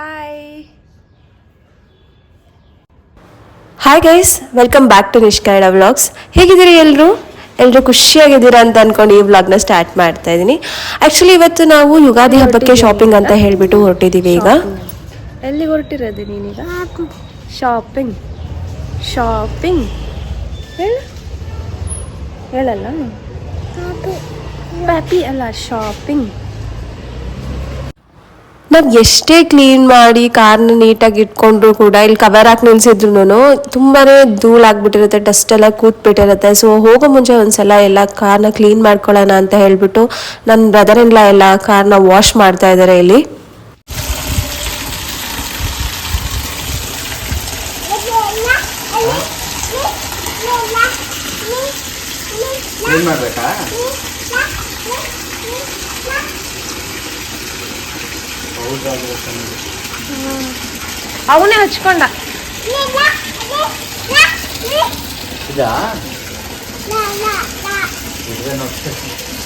Hi hi guys welcome back to Nishkannada vlogs ಹೇಗಿದ್ದೀರಿ ಎಲ್ಲರೂ ಎಲ್ಲರೂ ಖುಷಿಯಾಗಿದ್ದೀರಾ ಅಂತ ಅನ್ಕೊಂಡು ಈ ವ್ಲಾಗ್ನ ಸ್ಟಾರ್ಟ್ ಮಾಡ್ತಾ ಇದ್ದೀನಿ. ಆ್ಯಕ್ಚುಲಿ ಇವತ್ತು ನಾವು ಯುಗಾದಿ ಹಬ್ಬಕ್ಕೆ ಶಾಪಿಂಗ್ ಅಂತ ಹೇಳಿಬಿಟ್ಟು ಹೊರಟಿದ್ದೀವಿ ಈಗ. ಎಲ್ಲಿ ಹೊರಟಿರೋದು ನೀನೀಗ? ಶಾಪಿಂಗ್ ಶಾಪಿಂಗ್ ಹೇಳ. ಹೇಳಲ್ಲ? ಪ್ಯಾಪಿ ಅಲ್ಲ ಶಾಪಿಂಗ್ ನಾವು ಎಷ್ಟೇ ಕ್ಲೀನ್ ಮಾಡಿ ಕಾರ್ನ ನೀಟಾಗಿ ಇಟ್ಕೊಂಡ್ರು ಕೂಡ ಇಲ್ಲಿ ಕವರ್ ಹಾಕಿ ನಿಲ್ಸಿದ್ರು ತುಂಬಾನೇ ಧೂಳಾಗ್ಬಿಟ್ಟಿರುತ್ತೆ ಡಸ್ಟ್ ಎಲ್ಲ ಕೂತ್ಬಿಟ್ಟಿರುತ್ತೆ. ಸೊ ಹೋಗೋ ಮುಂಚೆ ಒಂದ್ಸಲ ಎಲ್ಲ ಕಾರ್ನ ಕ್ಲೀನ್ ಮಾಡ್ಕೊಳ್ಳೋಣ ಅಂತ ಹೇಳ್ಬಿಟ್ಟು ನನ್ನ ಬ್ರದರ್ ಇಲ್ಲ ಎಲ್ಲ ಕಾರ್ನ ವಾಶ್ ಮಾಡ್ತಾ ಇದ್ದಾರೆ ಇಲ್ಲಿ. ಅವನೇ ಹಚ್ಕೊಂಡ.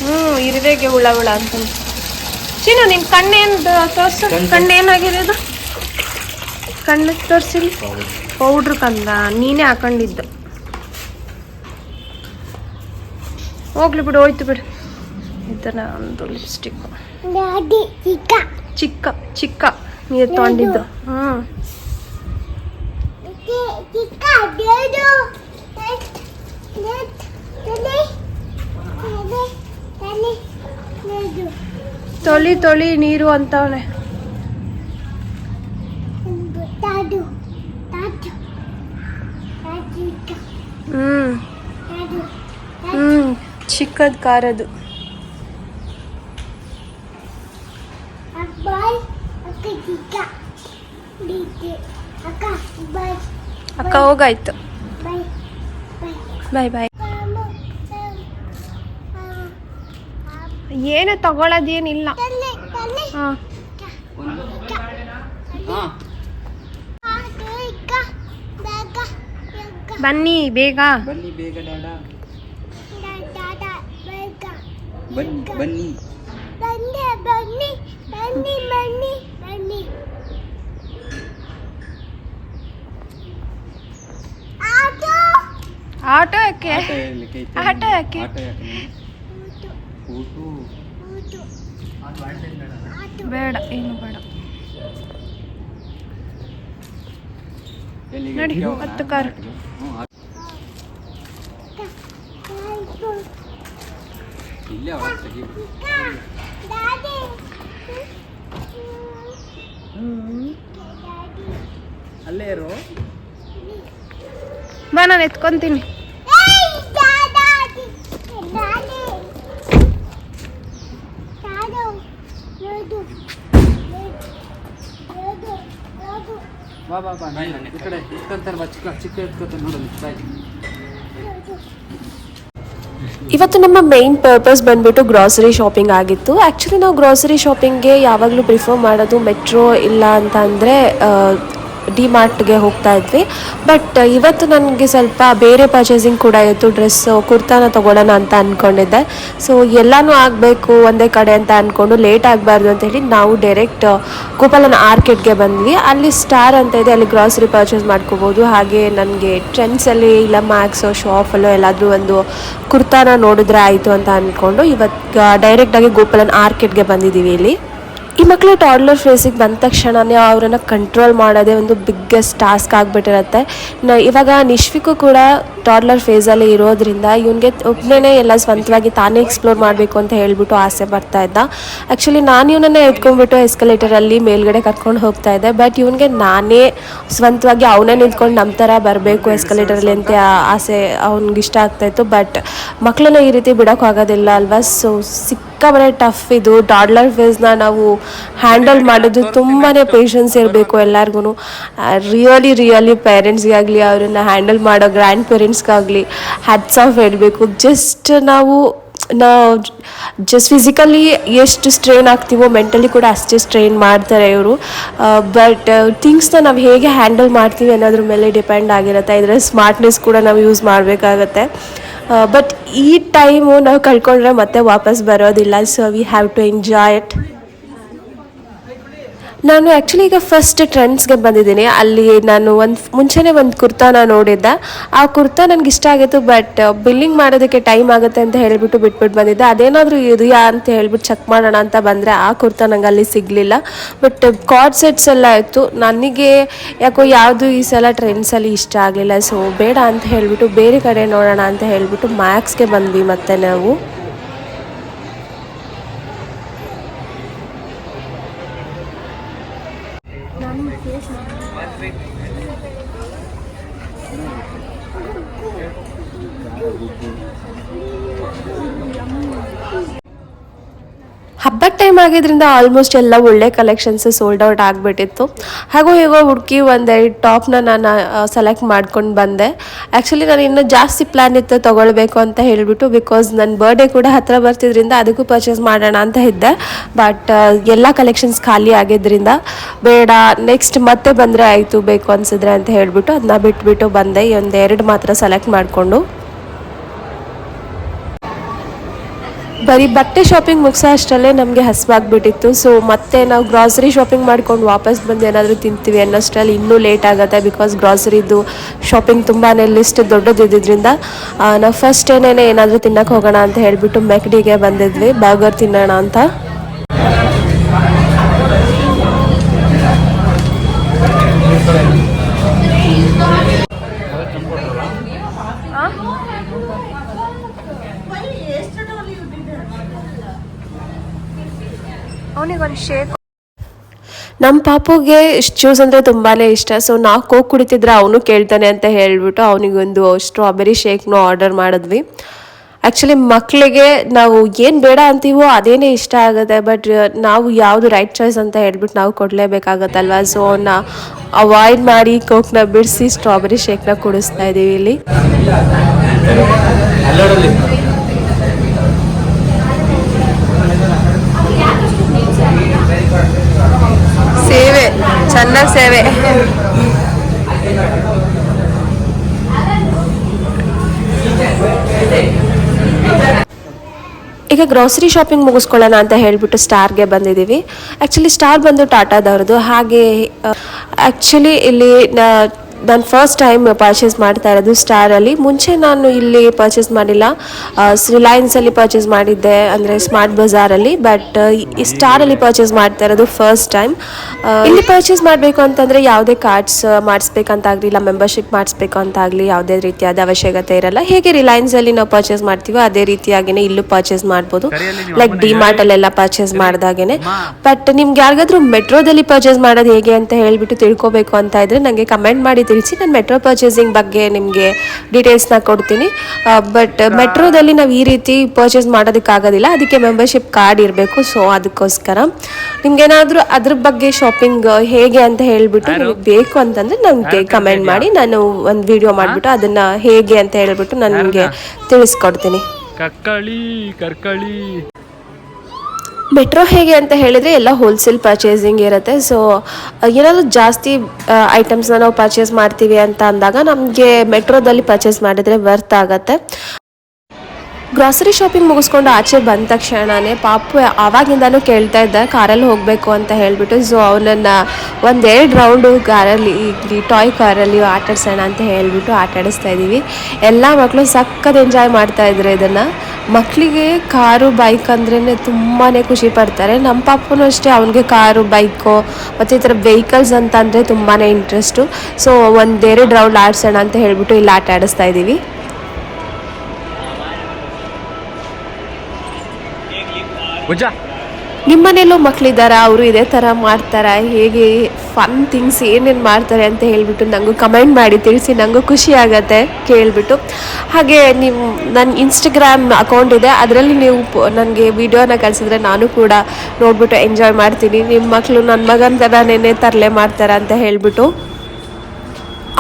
ಹ್ಞೂ ಇರುವೆಗೆ ಹುಳ ಹುಳ ಅಂತ. ಚೀನು ನಿನ್ ಕಣ್ಣೇನು ತೋರ್ಸು? ಕಣ್ಣೇನಾಗಿದೆ ಇದು? ಕಣ್ಣು ತೋರಿಸಿಲ್ಲ? ಪೌಡ್ರ್ ಕಂದ. ನೀನೇ ಹಾಕೊಂಡಿದ್ದು. ಹೋಗ್ಲಿ ಬಿಡು ಹೋಯ್ತು ಬಿಡು. ಇದನ್ನ ಒಂದು ಲಿಪ್ಸ್ಟಿಕ್ ಚಿಕ್ಕ ಚಿಕ್ಕ ನೀರು ತೊಗೊಂಡಿದ್ದು. ಹ್ಮ್ ತೊಳಿ ತೊಳಿ ನೀರು ಅಂತವನೆ. ಹ್ಮ್. ಹ್ಮ್ ಚಿಕ್ಕದ್ ಕಾರದು. ಅಕ್ಕ ಹೋಗಾಯ್ತು ಬಾಯ್ ಬಾಯ್ ಏನು ತಗೊಳ್ಳೋದೇನಿಲ್ಲ ಹಾ. ಹಾಂ ಬನ್ನಿ ಬೇಗ. ಬನ್ನಿ ಬೇಗ ಡಾಡ. ಬನ್ನಿ ಬನ್ನಿ. ಬನ್ನಿ ಬನ್ನಿ ಬನ್ನಿ ಬನ್ನಿ ಆಟೋ ಆಟೋ ಯಾಕೆ? ಆಟೋ ಯಾಕೆ? ಬೇಡ. ಏನು ಬೇಡ. ನೋಡಿ? ಹತ್ತು ಕಾರು. ಅಲ್ಲೇ ಇರೋ. ಬಾ ನಾನು ಎತ್ಕೊಂತೀನಿ. ಬಾ ಬಾ ಬಾ ಈ ಕಡೆ ಇಟ್ಕೊಂತಾರೆ, ಬಾ, ಚಿಕ್ಕ ಚಿಕ್ಕ ಎತ್ಕೊತಾರೆ ಇವತ್ತು ನಮ್ಮ ಮೇನ್ ಪರ್ಪಸ್ ಬಂದ್ಬಿಟ್ಟು ಗ್ರಾಸರಿ ಶಾಪಿಂಗ್ ಆಗಿತ್ತು. ಆ್ಯಕ್ಚುಲಿ ನಾವು ಗ್ರಾಸರಿ ಶಾಪಿಂಗ್ಗೆ ಯಾವಾಗಲೂ ಪ್ರಿಫರ್ ಮಾಡೋದು ಮೆಟ್ರೋ ಇಲ್ಲ ಅಂತ ಅಂದರೆ ಡಿ ಮಾರ್ಟ್ಗೆ ಹೋಗ್ತಾ ಇದ್ವಿ. ಬಟ್ ಇವತ್ತು ನನಗೆ ಸ್ವಲ್ಪ ಬೇರೆ ಪರ್ಚೇಸಿಂಗ್ ಕೂಡ ಇತ್ತು. ಡ್ರೆಸ್ಸು ಕುರ್ತಾನ ತೊಗೊಳ್ಳೋಣ ಅಂತ ಅಂದ್ಕೊಂಡಿದ್ದೆ ಸೊ ಎಲ್ಲನೂ ಆಗಬೇಕು, ಒಂದೇ ಕಡೆ ಅಂತ ಅಂದ್ಕೊಂಡು ಲೇಟ್ ಆಗಬಾರ್ದು ಅಂತ ಹೇಳಿ ನಾವು ಡೈರೆಕ್ಟ್ ಗೋಪಾಲನ ಆರ್ಕೆಟ್ಗೆ ಬಂದ್ವಿ. ಅಲ್ಲಿ ಸ್ಟಾರ್ ಅಂತ ಇದೆ. ಅಲ್ಲಿ ಗ್ರಾಸರಿ ಪರ್ಚೇಸ್ ಮಾಡ್ಕೋಬೋದು. ಹಾಗೆ ನನಗೆ ಟ್ರೆಂಡ್ಸಲ್ಲಿ ಇಲ್ಲ ಮ್ಯಾಕ್ಸು ಶಾಪಲ್ಲೋ ಎಲ್ಲಾದರೂ ಒಂದು ಕುರ್ತಾನ ನೋಡಿದ್ರೆ ಆಯಿತು ಅಂತ ಅಂದ್ಕೊಂಡು ಇವತ್ತು ಡೈರೆಕ್ಟಾಗಿ ಗೋಪಾಲನ್ ಆರ್ಕೆಟ್ಗೆ ಬಂದಿದ್ದೀವಿ ಇಲ್ಲಿ. ಈ ಮಕ್ಕಳು ಟಾಡ್ಲರ್ ಫೇಸಿಗೆ ಬಂದ ತಕ್ಷಣನೇ ಅವರನ್ನು ಕಂಟ್ರೋಲ್ ಮಾಡೋದೇ ಒಂದು ಬಿಗ್ಗೆಸ್ಟ್ ಟಾಸ್ಕ್ ಆಗಿಬಿಟ್ಟಿರುತ್ತೆ. ನ ಇವಾಗ ನಿಶ್ವಿಕು ಕೂಡ ಟಾಡ್ಲರ್ ಫೇಸಲ್ಲಿ ಇರೋದ್ರಿಂದ ಇವನಿಗೆ ಒಬ್ಬನೇ ಎಲ್ಲ ಸ್ವಂತವಾಗಿ ತಾನೇ ಎಕ್ಸ್ಪ್ಲೋರ್ ಮಾಡಬೇಕು ಅಂತ ಹೇಳ್ಬಿಟ್ಟು ಆಸೆ ಬರ್ತಾ ಇದ್ದ. ಆ್ಯಕ್ಚುಲಿ ನಾನು ಇವನನ್ನೇ ಎತ್ಕೊಂಡ್ಬಿಟ್ಟು ಎಸ್ಕಲೇಟರಲ್ಲಿ ಮೇಲ್ಗಡೆ ಕರ್ಕೊಂಡು ಹೋಗ್ತಾ ಇದ್ದೆ. ಬಟ್ ಇವನಿಗೆ ನಾನೇ ಸ್ವಂತವಾಗಿ ಅವನೇ ನಿಂತ್ಕೊಂಡು ನಮ್ಮ ಥರ ಬರಬೇಕು ಎಸ್ಕಲೇಟರಲ್ಲಿ ಅಂತ ಆಸೆ ಅವ್ನಿಗೆ ಇಷ್ಟ ಆಗ್ತಾಯಿತ್ತು ಬಟ್ ಮಕ್ಕಳನ್ನ ಈ ರೀತಿ ಬಿಡೋಕ್ಕಾಗೋದಿಲ್ಲ ಅಲ್ವಾ? ಸೊ ಸಿಕ್ಕಾಬಳೆ ಟಫ್ ಇದು. ಡಾಡ್ಲರ್ ಫೇಸ್ನ ನಾವು ಹ್ಯಾಂಡಲ್ ಮಾಡೋದು ತುಂಬಾ ಪೇಷನ್ಸ್ ಇರಬೇಕು ಎಲ್ಲರಿಗೂ ರಿಯಲಿ ರಿಯಲಿ ಪೇರೆಂಟ್ಸ್ಗಾಗಲಿ ಅವರನ್ನು ಹ್ಯಾಂಡಲ್ ಮಾಡೋ ಗ್ರ್ಯಾಂಡ್ ಪೇರೆಂಟ್ಸ್ಗಾಗಲಿ ಹ್ಯಾಟ್ಸ್ ಆಫ್ ಹೇಳಬೇಕು ಜಸ್ಟ್ ನಾವು ನಾವು ಜಸ್ಟ್ ಫಿಸಿಕಲಿ ಎಷ್ಟು ಸ್ಟ್ರೈನ್ ಆಗ್ತೀವೋ ಮೆಂಟಲಿ ಕೂಡ ಅಷ್ಟೇ ಸ್ಟ್ರೈನ್ ಮಾಡ್ತಾರೆ ಇವರು. ಬಟ್ ಥಿಂಗ್ಸ್ನ ನಾವು ಹೇಗೆ ಹ್ಯಾಂಡಲ್ ಮಾಡ್ತೀವಿ ಅನ್ನೋದ್ರ ಮೇಲೆ ಡಿಪೆಂಡ್ ಆಗಿರುತ್ತೆ. ಇದರ ಸ್ಮಾರ್ಟ್ನೆಸ್ ಕೂಡ ನಾವು ಯೂಸ್ ಮಾಡಬೇಕಾಗತ್ತೆ. ಬಟ್ ಈ ಟೈಮು ನಾವು ಕಳ್ಕೊಂಡ್ರೆ ಮತ್ತೆ ವಾಪಸ್ ಬರೋದಿಲ್ಲ so we have to enjoy it ನಾನು ಆ್ಯಕ್ಚುಲಿ ಈಗ ಫಸ್ಟ್ ಟ್ರೆಂಡ್ಸ್ಗೆ ಬಂದಿದ್ದೀನಿ. ಅಲ್ಲಿ ನಾನು ಒಂದು, ಮುಂಚೆನೇ ಒಂದು ಕುರ್ತಾನ ನೋಡಿದ್ದೆ. ಆ ಕುರ್ತಾ ನನಗೆ ಇಷ್ಟ ಆಗಿತ್ತು ಬಟ್ ಬಿಲ್ಲಿಂಗ್ ಮಾಡೋದಕ್ಕೆ ಟೈಮ್ ಆಗುತ್ತೆ ಅಂತ ಹೇಳಿಬಿಟ್ಟು ಬಿಟ್ಬಿಟ್ಟು ಬಂದಿದ್ದೆ. ಅದೇನಾದರೂ ಇದೆಯಾ ಅಂತ ಹೇಳ್ಬಿಟ್ಟು ಚೆಕ್ ಮಾಡೋಣ ಅಂತ ಬಂದರೆ ಆ ಕುರ್ತಾ ನಂಗೆ ಅಲ್ಲಿ ಸಿಗಲಿಲ್ಲ. ಬಟ್ ಕಾರ್ಡ್ ಸೆಟ್ಸ್ ಎಲ್ಲ ಇತ್ತು. ನನಗೆ ಯಾಕೋ ಯಾವುದು ಈ ಸಲ ಟ್ರೆಂಡ್ಸಲ್ಲಿ ಇಷ್ಟ ಆಗಲಿಲ್ಲ. ಸೊ ಬೇಡ ಅಂತ ಹೇಳಿಬಿಟ್ಟು ಬೇರೆ ಕಡೆ ನೋಡೋಣ ಅಂತ ಹೇಳಿಬಿಟ್ಟು ಮ್ಯಾಕ್ಸ್ಗೆ ಬಂದ್ವಿ ಮತ್ತೆ ನಾವು. ಹಬ್ಬದ ಟೈಮ್ ಆಗಿದ್ರಿಂದ ಆಲ್ಮೋಸ್ಟ್ ಎಲ್ಲ ಒಳ್ಳೆ ಕಲೆಕ್ಷನ್ಸ್ ಸೋಲ್ಡ್ ಔಟ್ ಆಗಿಬಿಟ್ಟಿತ್ತು. ಹಾಗೂ ಹೇಗೋ ಹುಡುಕಿ ಒಂದೆರಡು ಟಾಪ್ನ ನಾನು ಸೆಲೆಕ್ಟ್ ಮಾಡ್ಕೊಂಡು ಬಂದೆ. ಆ್ಯಕ್ಚುಲಿ ನಾನು ಇನ್ನೂ ಜಾಸ್ತಿ ಪ್ಲ್ಯಾನ್ ಇತ್ತು ತೊಗೊಳ್ಬೇಕು ಅಂತ ಹೇಳಿಬಿಟ್ಟು ಬಿಕಾಸ್ ನನ್ನ ಬರ್ಡೇ ಕೂಡ ಹತ್ತಿರ ಬರ್ತಿದ್ರಿಂದ ಅದಕ್ಕೂ ಪರ್ಚೇಸ್ ಮಾಡೋಣ ಅಂತ ಇದ್ದೆ. ಬಟ್ ಎಲ್ಲ ಕಲೆಕ್ಷನ್ಸ್ ಖಾಲಿ ಆಗಿದ್ದರಿಂದ ಬೇಡ ನೆಕ್ಸ್ಟ್ ಮತ್ತೆ ಬಂದರೆ ಆಯಿತು ಬೇಕು ಅನಿಸಿದ್ರೆ ಅಂತ ಹೇಳಿಬಿಟ್ಟು ಅದನ್ನ ಬಿಟ್ಬಿಟ್ಟು ಬಂದೆ. ಒಂದೆರಡು ಮಾತ್ರ ಸೆಲೆಕ್ಟ್ ಮಾಡಿಕೊಂಡು. ಬರೀ ಬಟ್ಟೆ ಶಾಪಿಂಗ್ ಮುಗಿಸೋ ಅಷ್ಟರಲ್ಲೇ ನಮಗೆ ಹಸಿವಾಗ್ಬಿಟ್ಟಿತ್ತು. ಸೊ ಮತ್ತೆ ನಾವು ಗ್ರಾಸರಿ ಶಾಪಿಂಗ್ ಮಾಡ್ಕೊಂಡು ವಾಪಸ್ ಬಂದು ಏನಾದರೂ ತಿಂತೀವಿ ಅನ್ನೋಷ್ಟರಲ್ಲಿ ಇನ್ನೂ ಲೇಟ್ ಆಗುತ್ತೆ ಬಿಕಾಸ್ ಗ್ರಾಸರಿದು ಶಾಪಿಂಗ್ ತುಂಬಾ ಲಿಸ್ಟ್ ದೊಡ್ಡದಿದ್ದರಿಂದ ನಾವು ಫಸ್ಟ್ ಏನೇನೆ ಏನಾದರೂ ತಿನ್ನಕ್ಕೆ ಹೋಗೋಣ ಅಂತ ಹೇಳಿಬಿಟ್ಟು ಮೆಕ್ಡಿಗೆ ಬಂದಿದ್ವಿ. ಬರ್ಗರ್ ತಿನ್ನೋಣ ಅಂತ. ಅವನಿಗೊಂದು ಶೇಕ್ ನಮ್ಮ ಪಾಪುಗೆ ಶೂಸ್ ಅಂದರೆ ತುಂಬಾ ಇಷ್ಟ. ಸೊ ನಾವು ಕೋಕ್ ಕುಡಿತಿದ್ರೆ ಅವನು ಕೇಳ್ತಾನೆ ಅಂತ ಹೇಳಿಬಿಟ್ಟು ಅವನಿಗೊಂದು ಸ್ಟ್ರಾಬೆರಿ ಶೇಕ್ನು ಆರ್ಡರ್ ಮಾಡಿದ್ವಿ. ಆ್ಯಕ್ಚುಲಿ ಮಕ್ಕಳಿಗೆ ನಾವು ಏನು ಬೇಡ ಅಂತೀವೋ ಅದೇನೇ ಇಷ್ಟ ಆಗುತ್ತೆ ಬಟ್ ನಾವು ಯಾವುದು ರೈಟ್ ಚಾಯ್ಸ್ ಅಂತ ಹೇಳ್ಬಿಟ್ಟು ನಾವು ಕೊಡಲೇಬೇಕಾಗತ್ತಲ್ವ? ಸೊ ಅವನ್ನ ಅವಾಯ್ಡ್ ಮಾಡಿ ಕೋಕ್ನ ಬಿಡಿಸಿ ಸ್ಟ್ರಾಬೆರಿ ಶೇಕ್ನ ಕುಡಿಸ್ತಾ ಇದ್ದೀವಿ ಇಲ್ಲಿ. ಸೇವೆ ಚೆನ್ನಾಗಿ ಸೇವೆ. ಈಗ ಗ್ರಾಸರಿ ಶಾಪಿಂಗ್ ಮುಗಿಸ್ಕೊಳ್ಳೋಣ ಅಂತ ಹೇಳಿಬಿಟ್ಟು ಸ್ಟಾರ್ಗೆ ಬಂದಿದ್ದೀವಿ. ಆ್ಯಕ್ಚುಲಿ ಸ್ಟಾರ್ ಬಂದು ಟಾಟಾದವ್ರದ್ದು ಹಾಗೆ ಆ್ಯಕ್ಚುಲಿ ಇಲ್ಲಿ ನಾನು ಫಸ್ಟ್ ಟೈಮ್ ಪರ್ಚೇಸ್ ಮಾಡ್ತಾ ಇರೋದು ಸ್ಟಾರಲ್ಲಿ ಮುಂಚೆ ನಾನು ಇಲ್ಲಿ ಪರ್ಚೇಸ್ ಮಾಡಿಲ್ಲ. ರಿಲಯನ್ಸಲ್ಲಿ ಪರ್ಚೇಸ್ ಮಾಡಿದ್ದೆ ಅಂದರೆ ಸ್ಮಾರ್ಟ್ ಬಜಾರಲ್ಲಿ ಬಟ್ ಈ ಸ್ಟಾರಲ್ಲಿ ಪರ್ಚೇಸ್ ಮಾಡ್ತಾ ಇರೋದು ಫಸ್ಟ್ ಟೈಮ್ ಇಲ್ಲಿ ಪರ್ಚೇಸ್ ಮಾಡಬೇಕು ಅಂತಂದರೆ ಯಾವುದೇ ಕಾರ್ಡ್ಸ್ ಮಾಡಿಸ್ಬೇಕಂತಾಗಲಿ ಇಲ್ಲ ಮೆಂಬರ್ಶಿಪ್ ಮಾಡಿಸ್ಬೇಕು ಅಂತಾಗಲಿ ಯಾವುದೇ ರೀತಿಯಾದ ಅವಶ್ಯಕತೆ ಇರಲ್ಲ. ಹೇಗೆ ರಿಲಯನ್ಸಲ್ಲಿ ನಾವು ಪರ್ಚೇಸ್ ಮಾಡ್ತೀವೋ ಅದೇ ರೀತಿಯಾಗಿನೇ ಇಲ್ಲೂ ಪರ್ಚೇಸ್ ಮಾಡ್ಬೋದು. ಲೈಕ್ ಡಿ ಮಾರ್ಟಲ್ಲೆಲ್ಲ ಪರ್ಚೇಸ್ ಮಾಡಿದಾಗೇನೆ. ಬಟ್ ನಿಮ್ಗೆ ಯಾರಿಗಾದ್ರೂ ಮೆಟ್ರೋದಲ್ಲಿ ಪರ್ಚೇಸ್ ಮಾಡೋದು ಹೇಗೆ ಅಂತ ಹೇಳ್ಬಿಟ್ಟು ತಿಳ್ಕೊಬೇಕು ಅಂತ ಇದ್ರೆ ನನಗೆ ಕಮೆಂಟ್ ಮಾಡಿ ತಿಳಿಸಿ ನಾನು ಮೆಟ್ರೋ ಪರ್ಚೇಸಿಂಗ್ ಬಗ್ಗೆ ನಿಮಗೆ ಡೀಟೇಲ್ಸ್ನ ಕೊಡ್ತೀನಿ. ಬಟ್ ಮೆಟ್ರೋದಲ್ಲಿ ನಾವು ಈ ರೀತಿ ಪರ್ಚೇಸ್ ಮಾಡೋದಕ್ಕಾಗೋದಿಲ್ಲ. ಅದಕ್ಕೆ ಮೆಂಬರ್ಶಿಪ್ ಕಾರ್ಡ್ ಇರಬೇಕು. ಸೊ ಅದಕ್ಕೋಸ್ಕರ ನಿಮ್ಗೇನಾದರೂ ಅದ್ರ ಬಗ್ಗೆ ಶಾಪಿಂಗ್ ಹೇಗೆ ಅಂತ ಹೇಳಿಬಿಟ್ಟು ನಿಮಗೆ ಬೇಕು ಅಂತಂದ್ರೆ ನನಗೆ ಕಮೆಂಟ್ ಮಾಡಿ ನಾನು ಒಂದು ವಿಡಿಯೋ ಮಾಡಿಬಿಟ್ಟು ಅದನ್ನು ಹೇಗೆ ಅಂತ ಹೇಳಿಬಿಟ್ಟು ನಾನು ನಿಮಗೆ ತಿಳಿಸ್ಕೊಡ್ತೀನಿ. ಕಕ್ಕಳಿ ಕರ್ಕಳಿ. ಮೆಟ್ರೋ ಹೇಗೆ ಅಂತ ಹೇಳಿದರೆ ಎಲ್ಲ ಹೋಲ್ಸೇಲ್ ಪರ್ಚೇಸಿಂಗ್ ಇರುತ್ತೆ. ಸೊ ಏನಾದರೂ ಜಾಸ್ತಿ ಐಟಮ್ಸ್ನ ನಾವು ಪರ್ಚೇಸ್ ಮಾಡ್ತೀವಿ ಅಂತ ಅಂದಾಗ ನಮಗೆ ಮೆಟ್ರೋದಲ್ಲಿ ಪರ್ಚೇಸ್ ಮಾಡಿದರೆ ವರ್ತ್ ಆಗುತ್ತೆ. ಗ್ರಾಸರಿ ಶಾಪಿಂಗ್ ಮುಗಿಸ್ಕೊಂಡು ಆಚೆ ಬಂದ ತಕ್ಷಣನೇ ಪಾಪು ಆವಾಗಿಂದನೂ ಕೇಳ್ತಾ ಇದ್ದ, ಕಾರಲ್ಲಿ ಹೋಗಬೇಕು ಅಂತ ಹೇಳಿಬಿಟ್ಟು ಸೊ ಅವನನ್ನು ಒಂದೆರಡು ರೌಂಡು ಕಾರಲ್ಲಿ ಟಾಯ್ ಕಾರಲ್ಲಿ ಆಟಾಡ್ಸೋಣ ಅಂತ ಹೇಳಿಬಿಟ್ಟು ಆಟಾಡಿಸ್ತಾ ಇದ್ದೀವಿ. ಎಲ್ಲ ಮಕ್ಕಳು ಸಖತ್ ಎಂಜಾಯ್ ಮಾಡ್ತಾ ಇದ್ರು ಇದನ್ನು. ಮಕ್ಕಳಿಗೆ ಕಾರು ಬೈಕ್ ಅಂದ್ರೇ ತುಂಬಾ ಖುಷಿ ಪಡ್ತಾರೆ. ನಮ್ಮ ಪಾಪನು ಅಷ್ಟೇ, ಅವನಿಗೆ ಕಾರು ಬೈಕು ಮತ್ತು ಈ ಥರ ವೆಹಿಕಲ್ಸ್ ಅಂತ ಅಂದರೆ ತುಂಬಾ ಇಂಟ್ರೆಸ್ಟು ಸೊ ಒಂದೆರಡು ರೌಂಡ್ ಆಡ್ಸೋಣ ಅಂತ ಹೇಳಿಬಿಟ್ಟು ಇಲ್ಲಿ ಆಟ ಆಡಿಸ್ತಾ ಇದ್ದೀವಿ. ಉಜ್ಜ ನಿಮ್ಮನೇಲೂ ಮಕ್ಕಳಿದ್ದಾರಾ ಅವರು ಇದೇ ಥರ ಮಾಡ್ತಾರಾ? ಹೇಗೆ ಫನ್ ಥಿಂಗ್ಸ್ ಏನೇನು ಮಾಡ್ತಾರೆ ಅಂತ ಹೇಳಿಬಿಟ್ಟು ನನಗೂ ಕಮೆಂಟ್ ಮಾಡಿ ತಿಳಿಸಿ ನನಗೂ ಖುಷಿ ಆಗತ್ತೆ ಕೇಳಿಬಿಟ್ಟು. ಹಾಗೆ ನಿಮ್ಮ ನನ್ನ ಇನ್ಸ್ಟಾಗ್ರಾಮ್ ಅಕೌಂಟ್ ಇದೆ. ಅದರಲ್ಲಿ ನೀವು ನನಗೆ ವಿಡಿಯೋನ ಕಳಿಸಿದ್ರೆ ನಾನು ಕೂಡ ನೋಡಿಬಿಟ್ಟು ಎಂಜಾಯ್ ಮಾಡ್ತೀನಿ. ನಿಮ್ಮ ಮಕ್ಕಳು ನನ್ನ ಮಗನ ಥರನೇ ತರಲೆ ಮಾಡ್ತಾರೆ ಅಂತ ಹೇಳಿಬಿಟ್ಟು.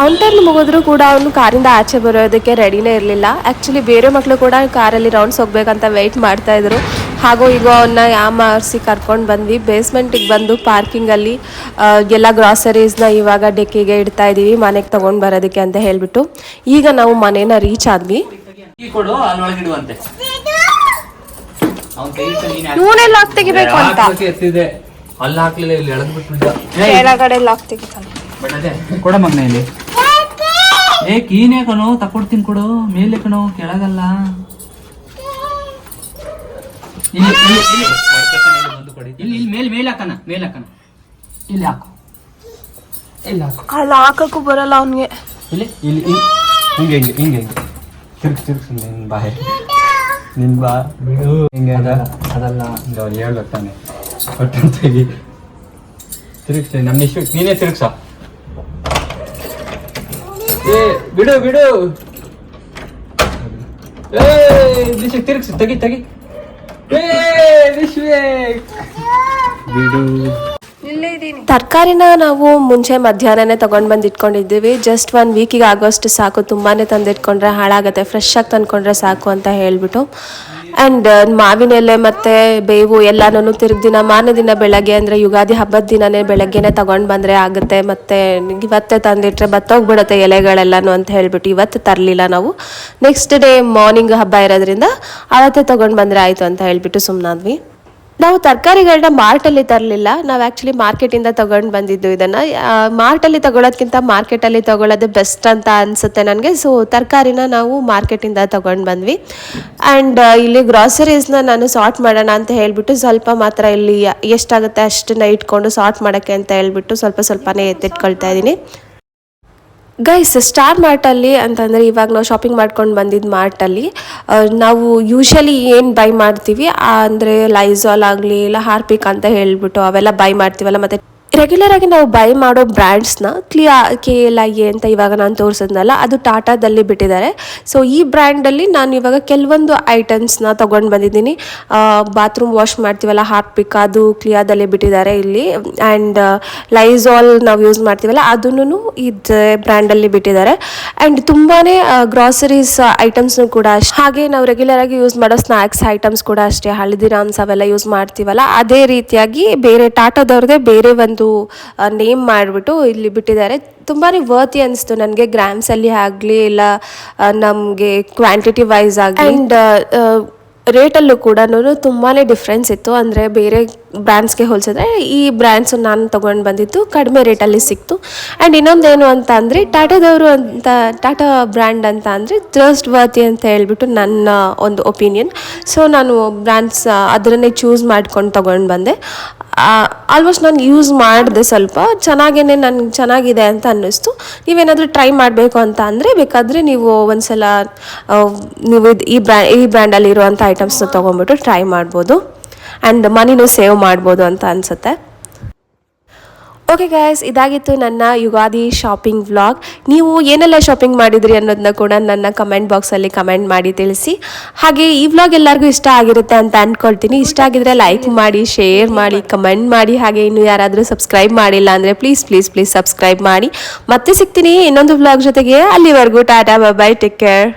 ಅವನ ಟರ್ನ್ ಮುಗಿದ್ರು ಕೂಡ ಅವನು ಕಾರಿಂದ ಆಚೆ ಬರೋದಕ್ಕೆ ರೆಡಿನೇ ಇರಲಿಲ್ಲ. ಆ್ಯಕ್ಚುಲಿ ಬೇರೆ ಮಕ್ಕಳು ಕೂಡ ಕಾರಲ್ಲಿ ರೌಂಡ್ಸ್ ಹೋಗ್ಬೇಕಂತ ವೆಯ್ಟ್ ಮಾಡ್ತಾ ಇದ್ರು. ಹಾಗೂ ಈಗ ಅವನ್ನ ಯಾಮಾರಿಸಿ ಕರ್ಕೊಂಡು ಬಂದ್ವಿ. ಬೇಸ್ಮೆಂಟಿಗೆ ಬಂದು ಪಾರ್ಕಿಂಗಲ್ಲಿ ಎಲ್ಲ ಗ್ರಾಸರೀಸ್ನ ಇವಾಗ ಡೆಕ್ಕಿಗೆ ಇಡ್ತಾ ಇದ್ದೀವಿ ಮನೆಗೆ ತೊಗೊಂಡು ಬರೋದಕ್ಕೆ ಅಂತ ಹೇಳಿಬಿಟ್ಟು ಈಗ ನಾವು ಮನೇನ ರೀಚ್ ಆದ್ವಿ. ಲಾಕ್ ತೆಗಿಬೇಕು ಅಂತ. ಯಾಕ್ ಎತ್ತಿದೆ ಅಲ್ಲಿ ಹಾಕ್ಲಿಲ್ಲ ಇಲ್ಲಿ ಎಳೆದ್ಬಿಟ್ಟು ಕೆಳಗಡೆ ಲಾಕ್ ತೆಗಿತಾನೆ. ಕೊಡ ಮಗ್ನ ಇಲ್ಲಿ. ಏ ಕೀನೇ ಕಣೋ ತಕೊಡ್ತೀನಿ ಕೊಡು. ಮೇಲೆ ಕಣೋ ಕೆಳಗಲ್ಲ. ಇಲ್ಲಿ ಇಲ್ಲಿ ಇಲ್ಲಿ. ಹೊಡ್ಕೊತಾನೆ ಇಲ್ಲಿ ಬಂದು ಕೊಡಿ. ಇಲ್ಲಿ ಇಲ್ಲಿ ಮೇಲೆ ಮೇಲೆ ಹಾಕನ ಮೇಲೆ ಹಾಕನ ಇಲ್ಲಿ ಹಾಕು. ಇಲ್ಲಿ ಹಾಕು. ಅಲ್ಲಿ ಹಾಕಕ್ಕೂ ಬರಲ್ಲ ಅವನಿಗೆ. ಇಲ್ಲಿ ಇಲ್ಲಿ ಇಲ್ಲಿ. ಹಿಂಗೆ ಹಿಂಗೆ ಹಿಂಗೆ ಹಿಂಗೆ. ತಿರ್ಗ್ಸ್ ತಿರ್ಗ್ಸ್ ನಿನ್ ಬಾಯ್ ನಿನ್ ಬಾ ಬಿಡು. ಹಿಂಗೆ ಅದ? ಅದಲ್ಲ ಅವ್ನು ಹೇಳ್ಬೇಕು ತಾನೆ. ಒಟ್ಟು ತಿರುಗ್ಸಿ ನಮ್ಮ ಇಷ್ಟು ನೀನೇ ತಿರುಗ್ಸ. ಏ ಬಿಡು ಬಿಡು. ಏ ತೆಗಿ ತೆಗಿ. ಬಿಡು. ತರಕಾರಿನ ನಾವು ಮುಂಚೆ ಮಧ್ಯಾಹ್ನನೇ ತಗೊಂಡ್ ಬಂದು ಇಟ್ಕೊಂಡಿದ್ದೀವಿ. ಜಸ್ಟ್ ಒನ್ ವೀಕಿಗೆ ಆಗೋಷ್ಟು ಸಾಕು. ತುಂಬಾನೇ ತಂದಿಟ್ಕೊಂಡ್ರೆ ಹಾಳಾಗುತ್ತೆ. ಫ್ರೆಶ್ ಆಗಿ ತಂದ್ಕೊಂಡ್ರೆ ಸಾಕು ಅಂತ ಹೇಳ್ಬಿಟ್ಟು. ಆ್ಯಂಡ್ ಮಾವಿನ ಎಲೆ ಮತ್ತು ಬೇವು ಎಲ್ಲನೂ ತಿರುಗಿ ದಿನ ಮಾರನೇ ದಿನ ಬೆಳಗ್ಗೆ ಅಂದರೆ ಯುಗಾದಿ ಹಬ್ಬದ ದಿನನೇ ಬೆಳಗ್ಗೆನೆ ತಗೊಂಡು ಬಂದರೆ ಆಗುತ್ತೆ. ಮತ್ತು ಇವತ್ತೇ ತಂದಿಟ್ರೆ ಬತ್ತೋಗ್ಬಿಡುತ್ತೆ ಎಲೆಗಳೆಲ್ಲನೂ ಅಂತ ಹೇಳಿಬಿಟ್ಟು ಇವತ್ತು ತರಲಿಲ್ಲ ನಾವು. ನೆಕ್ಸ್ಟ್ ಡೇ ಮಾರ್ನಿಂಗ್ ಹಬ್ಬ ಇರೋದ್ರಿಂದ ಅವತ್ತೇ ತಗೊಂಡು ಬಂದರೆ ಆಯಿತು ಅಂತ ಹೇಳಿಬಿಟ್ಟು ಸುಮ್ಮನಾದ್ವಿ ನಾವು ತರಕಾರಿಗಳನ್ನ ಮಾರ್ಟಲ್ಲಿ ತರಲಿಲ್ಲ. ನಾವು ಆ್ಯಕ್ಚುಲಿ ಮಾರ್ಕೆಟಿಂದ ತಗೊಂಡು ಬಂದಿದ್ದು ಇದನ್ನು. ಮಾರ್ಟಲ್ಲಿ ತಗೊಳ್ಳೋದ್ಕಿಂತ ಮಾರ್ಕೆಟಲ್ಲಿ ತಗೊಳ್ಳೋದು ಬೆಸ್ಟ್ ಅಂತ ಅನಿಸುತ್ತೆ ನನಗೆ. ಸೊ ತರಕಾರಿನ ನಾವು ಮಾರ್ಕೆಟಿಂದ ತಗೊಂಡು ಬಂದ್ವಿ. ಆ್ಯಂಡ್ ಇಲ್ಲಿ ಗ್ರಾಸರೀಸ್ನ ನಾನು ಸಾರ್ಟ್ ಮಾಡೋಣ ಅಂತ ಹೇಳಿಬಿಟ್ಟು ಸ್ವಲ್ಪ ಮಾತ್ರ ಇಲ್ಲಿ ಎಷ್ಟಾಗುತ್ತೆ ಅಷ್ಟನ್ನ ಇಟ್ಕೊಂಡು ಸಾರ್ಟ್ ಮಾಡೋಕ್ಕೆ ಅಂತ ಹೇಳ್ಬಿಟ್ಟು ಸ್ವಲ್ಪ ಸ್ವಲ್ಪನೇ ಎತ್ತಿಟ್ಕೊಳ್ತಾ ಇದ್ದೀನಿ. ಗೈಸ್ ಸ್ಟಾರ್ ಮಾರ್ಟಲ್ಲಿ ಅಂತಂದರೆ ಇವಾಗ ನಾವು ಶಾಪಿಂಗ್ ಮಾಡ್ಕೊಂಡು ಬಂದಿದ್ದ ಮಾರ್ಟಲ್ಲಿ ನಾವು ಯೂಶಲಿ ಏನು ಬೈ ಮಾಡ್ತೀವಿ ಅಂದರೆ ಲೈಝಾಲ್ ಆಗಲಿ, ಇಲ್ಲ ಹಾರ್ಪಿಕ್ ಅಂತ ಹೇಳ್ಬಿಟ್ಟು ಅವೆಲ್ಲ ಬೈ ಮಾಡ್ತೀವಲ್ಲ, ಮತ್ತು ರೆಗ್ಯುಲರ್ ಆಗಿ ನಾವು ಬೈ ಮಾಡೋ ಬ್ರ್ಯಾಂಡ್ಸ್ನ clear K L I A ಅಂತ ಇವಾಗ ನಾನು ತೋರಿಸಿದ್ನಲ್ಲ, ಅದು ಟಾಟಾದಲ್ಲಿ ಬಿಟ್ಟಿದ್ದಾರೆ. ಸೊ ಈ ಬ್ರ್ಯಾಂಡಲ್ಲಿ ನಾನು ಇವಾಗ ಕೆಲವೊಂದು ಐಟಮ್ಸ್ನ ತೊಗೊಂಡು ಬಂದಿದ್ದೀನಿ. ಬಾತ್ರೂಮ್ ವಾಶ್ ಮಾಡ್ತೀವಲ್ಲ ಹಾರ್ಪಿಕ್ ಅದು ಕ್ಲಿಯಾದಲ್ಲಿ ಬಿಟ್ಟಿದ್ದಾರೆ ಇಲ್ಲಿ. ಆ್ಯಂಡ್ ಲೈಝಾಲ್ ನಾವು ಯೂಸ್ ಮಾಡ್ತೀವಲ್ಲ, ಅದನ್ನು ಇದು ಬ್ರ್ಯಾಂಡಲ್ಲಿ ಬಿಟ್ಟಿದ್ದಾರೆ. ಆ್ಯಂಡ್ ತುಂಬಾ ಗ್ರಾಸರೀಸ್ ಐಟಮ್ಸ್ನು ಕೂಡ ಅಷ್ಟೇ. ಹಾಗೆ ನಾವು ರೆಗ್ಯುಲರ್ ಆಗಿ ಯೂಸ್ ಮಾಡೋ ಸ್ನ್ಯಾಕ್ಸ್ ಐಟಮ್ಸ್ ಕೂಡ ಅಷ್ಟೇ. ಹಳದಿರಾಮ್ಸ್ ಅವೆಲ್ಲ ಯೂಸ್ ಮಾಡ್ತೀವಲ್ಲ, ಅದೇ ರೀತಿಯಾಗಿ ಬೇರೆ ಟಾಟಾದವ್ರದ್ದೇ ಬೇರೆ ಒಂದು ನೇಮ್ ಮಾಡಿಬಿಟ್ಟು ಇಲ್ಲಿ ಬಿಟ್ಟಿದ್ದಾರೆ. ತುಂಬಾ ವರ್ತಿ ಅನಿಸ್ತು ನನಗೆ ಗ್ರಾಮ್ಸಲ್ಲಿ ಆಗಲಿ, ಇಲ್ಲ ನಮಗೆ ಕ್ವಾಂಟಿಟಿ ವೈಸ್ ಆಗಲಿ. ಆ್ಯಂಡ್ ರೇಟಲ್ಲೂ ಕೂಡ ತುಂಬಾ ಡಿಫ್ರೆನ್ಸ್ ಇತ್ತು. ಅಂದರೆ ಬೇರೆ ಬ್ರ್ಯಾಂಡ್ಸ್ಗೆ ಹೋಲಿಸಿದ್ರೆ, ಈ ಬ್ರ್ಯಾಂಡ್ಸ್ ನಾನು ತೊಗೊಂಡು ಬಂದಿದ್ದು ಕಡಿಮೆ ರೇಟಲ್ಲಿ ಸಿಕ್ತು. ಆ್ಯಂಡ್ ಇನ್ನೊಂದೇನು ಅಂತ ಅಂದರೆ ಟಾಟಾದವರು ಅಂತ ಟಾಟಾ ಬ್ರ್ಯಾಂಡ್ ಅಂತ ಅಂದರೆ ಟ್ರಸ್ಟ್ ವರ್ತಿ ಅಂತ ಹೇಳ್ಬಿಟ್ಟು ನನ್ನ ಒಂದು ಒಪಿನಿಯನ್ ಸೊ ನಾನು ಬ್ರ್ಯಾಂಡ್ಸ್ ಅದರನ್ನೇ ಚೂಸ್ ಮಾಡ್ಕೊಂಡು ತೊಗೊಂಡು ಬಂದೆ. ಆಲ್ಮೋಸ್ಟ್ ನಾನು ಯೂಸ್ ಮಾಡಿದೆ ಸ್ವಲ್ಪ. ಚೆನ್ನಾಗೇ ನನಗೆ ಚೆನ್ನಾಗಿದೆ ಅಂತ ಅನ್ನಿಸ್ತು. ನೀವೇನಾದರೂ ಟ್ರೈ ಮಾಡಬೇಕು ಅಂತ ಅಂದರೆ, ಬೇಕಾದರೆ ನೀವು ಒಂದು ಸಲ ನೀವು ಈ ಬ್ರ್ಯಾ, ಈ ಬ್ರ್ಯಾಂಡಲ್ಲಿರುವಂಥ ಐಟಮ್ಸ್ನ ತೊಗೊಂಬಿಟ್ಟು ಟ್ರೈ ಮಾಡ್ಬೋದು. ಆ್ಯಂಡ್ ಮನಿನೂ ಸೇವ್ ಮಾಡ್ಬೋದು ಅಂತ ಅನಿಸುತ್ತೆ. ಓಕೆ ಗಾಯ್ಸ್ ಇದಾಗಿತ್ತು ನನ್ನ ಯುಗಾದಿ ಶಾಪಿಂಗ್ ವ್ಲಾಗ್ ನೀವು ಏನೆಲ್ಲ ಶಾಪಿಂಗ್ ಮಾಡಿದ್ರಿ ಅನ್ನೋದನ್ನ ಕೂಡ ನನ್ನ ಕಮೆಂಟ್ ಬಾಕ್ಸಲ್ಲಿ ಕಮೆಂಟ್ ಮಾಡಿ ತಿಳಿಸಿ. ಹಾಗೆ ಈ ವ್ಲಾಗ್ ಎಲ್ಲರಿಗೂ ಇಷ್ಟ ಆಗಿರುತ್ತೆ ಅಂತ ಅಂದ್ಕೊಳ್ತೀನಿ ಇಷ್ಟ ಆಗಿದ್ರೆ ಲೈಕ್ ಮಾಡಿ ಶೇರ್ ಮಾಡಿ ಕಮೆಂಟ್ ಮಾಡಿ. ಹಾಗೆ ಇನ್ನು ಯಾರಾದರೂ ಸಬ್ಸ್ಕ್ರೈಬ್ ಮಾಡಿಲ್ಲ ಅಂದರೆ ಪ್ಲೀಸ್ ಪ್ಲೀಸ್ ಪ್ಲೀಸ್ ಸಬ್ಸ್ಕ್ರೈಬ್ ಮಾಡಿ. ಮತ್ತೆ ಸಿಗ್ತೀನಿ ಇನ್ನೊಂದು ವ್ಲಾಗ್ ಜೊತೆಗೆ. ಅಲ್ಲಿವರೆಗೂ ಟಾಟಾ ಬೈ ಟೇಕ್ ಕೇರ್